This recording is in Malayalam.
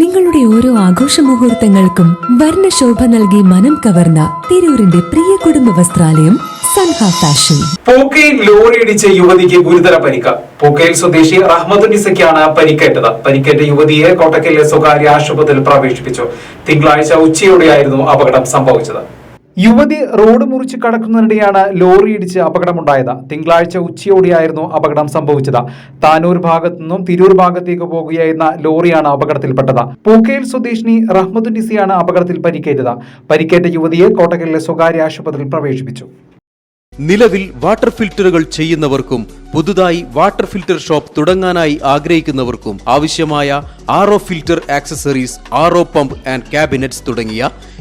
നിങ്ങളുടെ ഓരോ ആഘോഷ മുഹൂർത്തങ്ങൾക്കും വർണശോഭ നൽകി മനം കവർന്ന തിരൂരിന്റെ പ്രിയ കുടുംബ വസ്ത്രാലയം സൻഹ ഫാഷൻ. പൂക്കയിൽ യുവതിക്ക് ഗുരുതര പരിക്ക് പൂക്കയിൽ സ്വദേശി റഹ്മത്തുനിസയ്ക്കാണ് പരിക്കേറ്റത് പരിക്കേറ്റ യുവതിയെ കോട്ടക്കലിലെ സ്വകാര്യ ആശുപത്രിയിൽ പ്രവേശിപ്പിച്ചു. തിങ്കളാഴ്ച ഉച്ചയോടെയായിരുന്നു അപകടം സംഭവിച്ചത്. യുവതി റോഡ് മുറിച്ച് കടക്കുന്നതിനിടെയാണ് ലോറി ഇടിച്ച് അപകടമുണ്ടായത്. തിങ്കളാഴ്ച ഉച്ചയോടെയായിരുന്നു അപകടം സംഭവിച്ചത്. താനൂർ ഭാഗത്തു നിന്നും തിരൂർ ഭാഗത്തേക്ക് പോകുകയായിരുന്ന ലോറിയാണ് അപകടത്തിൽപ്പെട്ടത്. പൂക്കയിൽ സ്വദേശിനി റഹ്മത്തുനിസയാണ് അപകടത്തിൽ പരിക്കേറ്റത്. പരിക്കേറ്റ യുവതിയെ കോട്ടക്കലിലെ സ്വകാര്യ ആശുപത്രിയിൽ പ്രവേശിപ്പിച്ചു. നിലവിൽ വാട്ടർ ഫിൽറ്ററുകൾ ചെയ്യുന്നവർക്കും പുതുതായി വാട്ടർ ഫിൽറ്റർ ഷോപ്പ് തുടങ്ങാനായി ആഗ്രഹിക്കുന്നവർക്കും ആവശ്യമായ R filter accessories R pump and cabinets തുടങ്ങിയ